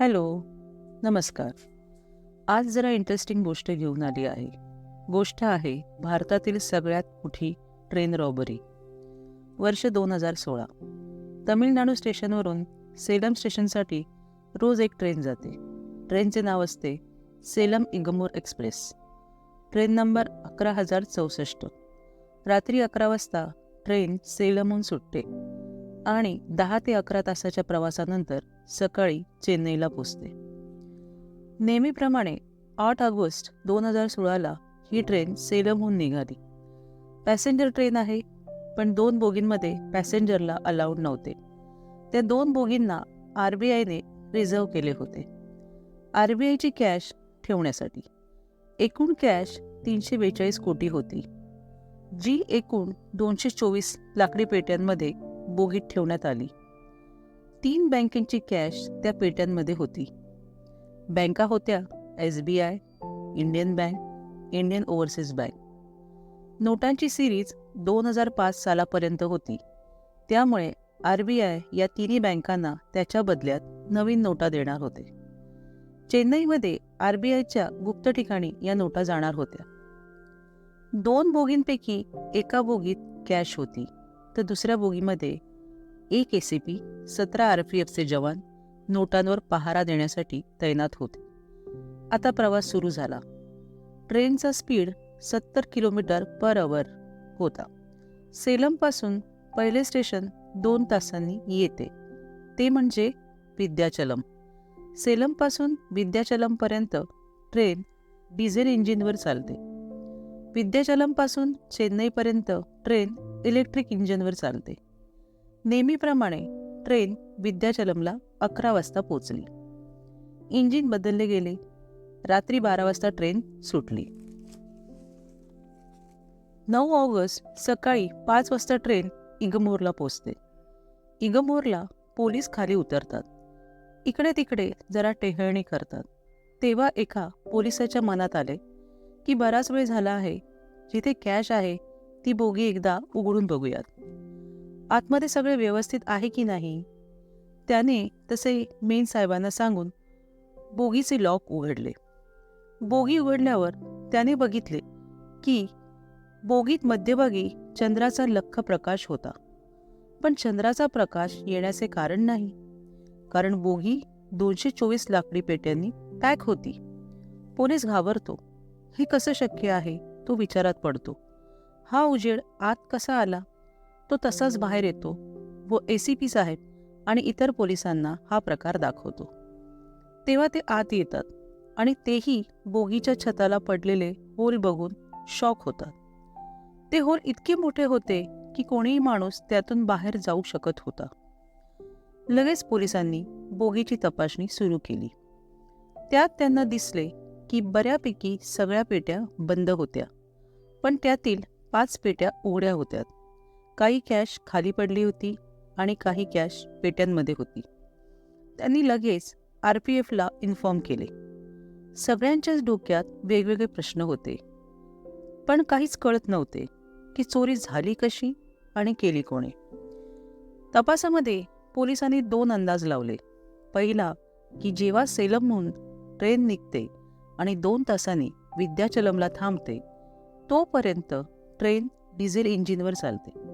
Hello नमस्कार. आज जरा इंटरेस्टिंग गोष्ट घेऊन आली आहे. गोष्ट आहे भारतातील सगळ्यात मोठी ट्रेन रॉबरी वर्ष दोन हजार सोळा. तमिळनाडू स्टेशनवरून सेलम स्टेशनसाठी रोज एक ट्रेन जाते. ट्रेनचे नाव असते Salem Egmore express. Train number अकरा हजार चौसष्ट. रात्री अकरा वाजता ट्रेन सेलमहून सुटते. आणि दहा ते अकरा तासाच्या प्रवासानंतर सकाळी चेन्नईला पोचते. नेहमीप्रमाणे आठ ऑगस्ट दोन हजार सोळाला ही ट्रेन सेलमहून निघाली. पॅसेंजर ट्रेन आहे पण दोन बोगींमध्ये पॅसेंजरला अलाउड नव्हते. त्या दोन बोगींना आर बी आयने रिझर्व केले होते. आर बी आयची कॅश ठेवण्यासाठी. एकूण कॅश तीनशे बेचाळीस कोटी होती. जी एकूण दोनशे चोवीस लाकडी पेट्यांमध्ये बोगीत ठेवण्यात आली. तीन बँकेची कॅश त्या पेट्यांमध्ये होती. बँका होत्या S B I Indian bank Indian overseas bank. नोटांची सिरीज दोन हजार पाच सालापर्यंत होती. त्यामुळे आर बी आय या तिन्ही बँकांना त्याच्या बदल्यात नवीन नोटा देणार होते. चेन्नईमध्ये आर बी आयच्या गुप्त ठिकाणी या नोटा जाणार होत्या. दोन बोगींपैकी एका बोगीत कॅश होती तर दुसऱ्या बोगीमध्ये एक ए सी पी सतरा आर पी एफचे जवान नोटांवर पहारा देण्यासाठी तैनात होते. आता प्रवास सुरू झाला. ट्रेनचा स्पीड सत्तर किलोमीटर पर अवर होता. सेलमपासून पहिले स्टेशन दोन तासांनी येते. ते म्हणजे विद्याचलम. सेलमपासून विद्याचलमपर्यंत ट्रेन डिझेल इंजिनवर चालते. विद्याचलमपासून चेन्नईपर्यंत ट्रेन इलेक्ट्रिक इंजिनवर चालते. नेहमीप्रमाणे ट्रेन विद्याचलमला अकरा वाजता पोचली इंजिन बदलले गेले. रात्री बारा वाजता ट्रेन सुटली. नऊ ऑगस्ट सकाळी पाच वाजता ट्रेन इगमोरला पोचते इगमोरला पोलीस खाली उतरतात. इकडे तिकडे जरा टेहळणी करतात. तेव्हा एका पोलिसाच्या मनात आले की बराच वेळ झाला आहे. जिथे कॅश आहे ती बोगी एकदा उघडून बघूयात. आतमध्ये सगळे व्यवस्थित आहे की नाही? त्याने तसे मेन साहेबांना सांगून बोगीचे लॉक उघडले. बोगी उघडल्यावर त्याने बघितले की बोगीत मध्यभागी चंद्राचा लख्ख प्रकाश होता. पण चंद्राचा प्रकाश येण्याचे कारण नाही. कारण बोगी दोनशे चोवीस लाकडी पेट्यांनी पॅक होती. पोलीस घाबरतो. हे कसं शक्य आहे? तो विचारात पडतो. हा उजेड आत कसा आला? तो तसाच बाहेर येतो व ए सी पी साहेब आणि इतर पोलिसांना हा प्रकार दाखवतो. तेव्हा ते आत येतात आणि तेही बोगीच्या छताला पडलेले होल बघून शॉक होतात. ते होल इतके मोठे होते की कोणीही माणूस त्यातून बाहेर जाऊ शकत होता. लगेच पोलिसांनी बोगीची तपासणी सुरू केली. त्यात त्यांना दिसले की बऱ्यापैकी सगळ्या पेट्या बंद होत्या पण त्यातील पाच पेट्या उघड्या होत्या काही कॅश खाली पडली होती आणि काही कॅश पेट्यांमध्ये होती. त्यांनी लगेच आर पी एफला इन्फॉर्म केले. सगळ्यांच्याच डोक्यात वेगवेगळे प्रश्न होते. पण काहीच कळत नव्हते की चोरी झाली कशी आणि केली कोणी. तपासामध्ये पोलिसांनी दोन अंदाज लावले. पहिला की जेव्हा सेलमहून ट्रेन निघते आणि दोन तासांनी विद्याचलमला थांबते तोपर्यंत ट्रेन डिझेल इंजिनवर चालते.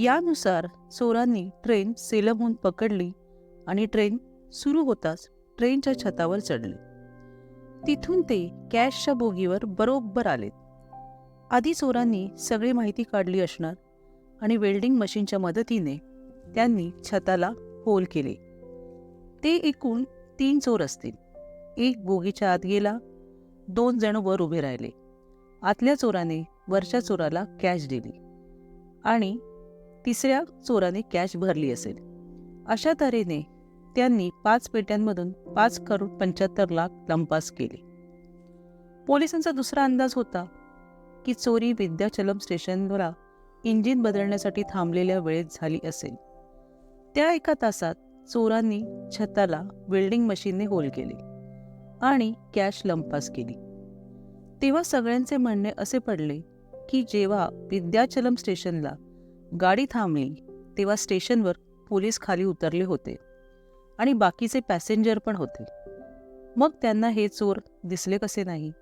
यानुसार चोरांनी ट्रेन सेलमहून पकडली आणि ट्रेन सुरू होताच ट्रेनच्या छतावर चढले. तिथून ते कॅशच्या बोगीवर बरोबर आलेत आधी चोरांनी सगळी माहिती काढली असणार आणि वेल्डिंग मशीनच्या मदतीने त्यांनी छताला होल केले. ते एकूण तीन चोर असतील. एक बोगीच्या आत गेला दोन जण वर उभे राहिले. आतल्या चोराने वरच्या चोराला कॅश दिली आणि तिसऱ्या चोराने कॅश भरली असेल. अशा तऱ्हेने त्यांनी पाच पेट्यांमधून पाच करोड पंच्याहत्तर लाख लंपास केले. पोलिसांचा दुसरा अंदाज होता की चोरी विद्याचलम स्टेशनला इंजिन बदलण्यासाठी थांबलेल्या वेळेत झाली असेल. त्या एका तासात चोरांनी छताला वेल्डिंग मशीनने होल केले आणि कॅश लंपास केली. तेव्हा सगळ्यांचे म्हणणे असे पडले की जेव्हा विद्याचलम स्टेशनला गाडी थांबली तेव्हा स्टेशनवर पोलीस खाली उतरले होते आणि बाकीचे पॅसेंजर पण होते. मग त्यांना हे चोर दिसले कसे नाही?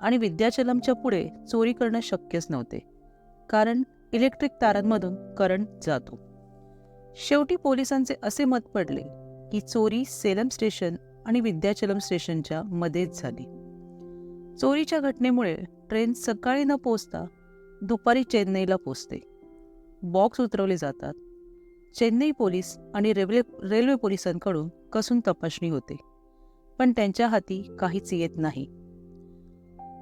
आणि विद्याचलमच्या पुढे चोरी करणं शक्यच नव्हते कारण इलेक्ट्रिक तारांमधून करंट जातो. शेवटी पोलिसांचे असे मत पडले की चोरी सेलम स्टेशन आणि विद्याचलम स्टेशनच्या मध्येच झाली. चोरीच्या घटनेमुळे ट्रेन सकाळी न पोचता दुपारी चेन्नईला पोचते बॉक्स उतरवले जातात. चेन्नई पोलीस आणि रेल्वे रेल्वे पोलिसांकडून कसून तपासणी होते. पण त्यांच्या हाती काहीच येत नाही.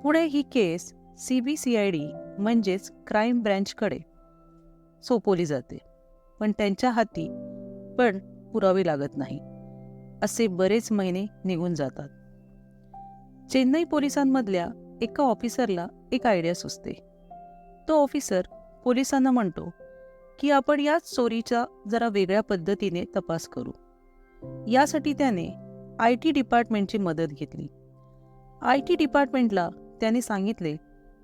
पुढे ही case C B C I D म्हणजेच क्राईम ब्रँचकडे सोपवली जाते. पण त्यांच्या हाती पण पुरावे लागत नाही. असे बरेच महिने निघून जातात. चेन्नई पोलिसांमधल्या एका ऑफिसरला एक आयडिया सुचते. तो ऑफिसर पोलिसांना म्हणतो की आपण याच चोरीचा जरा वेगळ्या पद्धतीने तपास करू. यासाठी त्याने आय टी डिपार्टमेंटची मदत घेतली. आय टी डिपार्टमेंटला त्याने सांगितले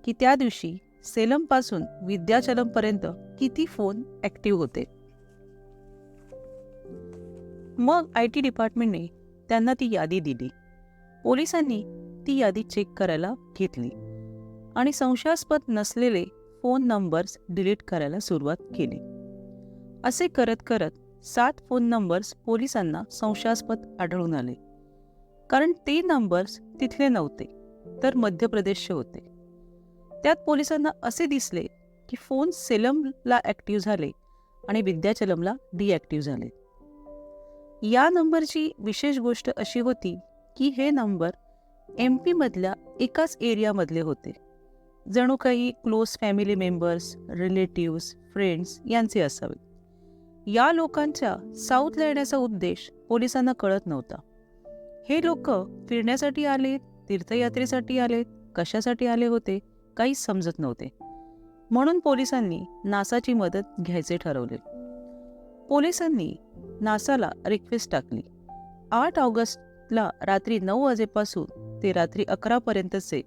की त्या दिवशी सेलमपासून विद्याचलमपर्यंत किती फोन ॲक्टिव्ह होते? मग आय टी डिपार्टमेंटने त्यांना ती यादी दिली. पोलिसांनी ती यादी चेक करायला घेतली. आणि संशयास्पद नसलेले फोन नंबर्स डिलीट करायला सुरुवात केली. असे करत करत सात फोन नंबर्स पोलिसांना संशयास्पद आढळून आले. कारण ते नंबर्स तिथले नव्हते तर मध्य प्रदेशचे होते. त्यात पोलिसांना असे दिसले की फोन सेलमला ॲक्टिव्ह झाले आणि विद्याचलमला डिॲक्टिव्ह झाले. या नंबरची विशेष गोष्ट अशी होती की हे नंबर एम पीमधल्या एकाच एरियामधले होते. जणू काही close family members relatives friends यांचे असावे. या लोकांच्या साऊथला येण्याचा उद्देश पोलिसांना कळत नव्हता. हे लोक फिरण्यासाठी आले तीर्थयात्रेसाठी आले कशासाठी आले होते काहीच समजत नव्हते. म्हणून पोलिसांनी नासाची मदत घ्यायचे ठरवले. पोलिसांनी नासाला रिक्वेस्ट टाकली. आठ ऑगस्टला रात्री नऊ वाजेपासून ते रात्री अकरापर्यंतचे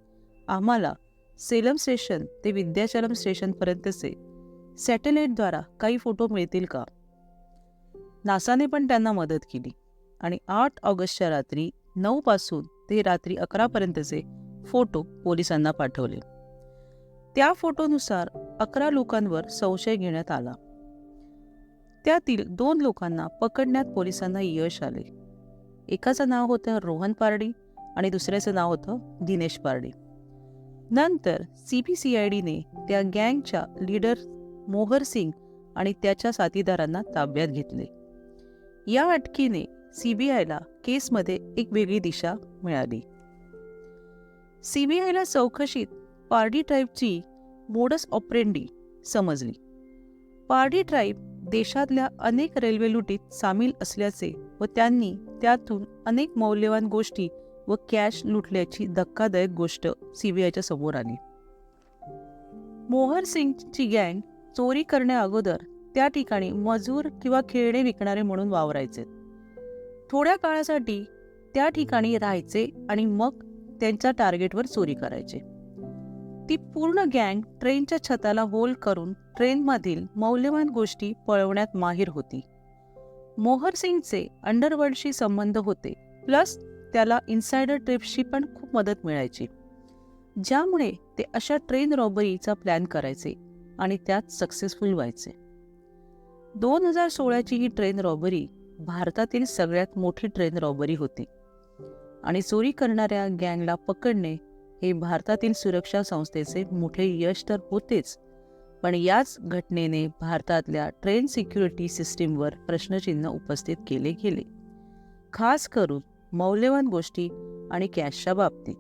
आम्हाला सेलम स्टेशन ते विद्याचलम स्टेशनपर्यंतचे सॅटेलाईटद्वारा काही फोटो मिळतील का? नासाने पण त्यांना मदत केली आणि आठ ऑगस्टच्या रात्री नऊपासून ते रात्री अकरापर्यंतचे फोटो पोलिसांना पाठवले. त्या फोटोनुसार अकरा लोकांवर संशय घेण्यात आला. त्यातील दोन लोकांना पकडण्यात पोलिसांना यश आले. एकाचं नाव होतं रोहन पारडी आणि दुसऱ्याचं नाव होतं दिनेश पारडी. नंतर सी पी सी आय डीने त्या गँगच्या लीडर मोहर सिंग आणि त्याच्या साथीदारांना ताब्यात घेतले. या अटकीने सीबीआयला केसमध्ये एक वेगळी दिशा मिळाली. सीबीआयला चौकशीत पारडी ट्राईबची मोडस ऑपरेंडी समजली. पारडी ट्राईब देशातल्या अनेक रेल्वे लुटीत सामील असल्याचे व त्यांनी त्यातून अनेक मौल्यवान गोष्टी व कॅश लुटल्याची धक्कादायक गोष्ट सीबीआयच्या समोर आली. मोहर सिंगची गँग चोरी करण्या अगोदर त्या ठिकाणी मजूर किंवा खेळणे विकणारे म्हणून वावरायचे. थोड्या काळासाठी त्या ठिकाणी राहायचे आणि मग त्यांच्या टार्गेटवर चोरी करायचे. ती पूर्ण गँग ट्रेनच्या छताला होल करून ट्रेनमधील मौल्यवान गोष्टी पळवण्यात माहीर होती. मोहर सिंगचे अंडरवर्ल्डशी संबंध होते प्लस त्याला इन्सायडर ट्रिप्सची पण खूप मदत मिळायची. ज्यामुळे ते अशा ट्रेन रॉबरीचा प्लॅन करायचे आणि त्यात सक्सेसफुल व्हायचे. दोन हजार सोळाची ही ट्रेन रॉबरी भारतातील सगळ्यात मोठी ट्रेन रॉबरी होती. आणि चोरी करणाऱ्या गँगला पकडणे हे भारतातील सुरक्षा संस्थेचे मोठे यश तर होतेच पण याच घटनेने भारतातल्या ट्रेन सिक्युरिटी सिस्टीमवर प्रश्नचिन्ह उपस्थित केले गेले. खास करून मौल्यवान गोष्टी आणि कॅशच्या बाबतीत.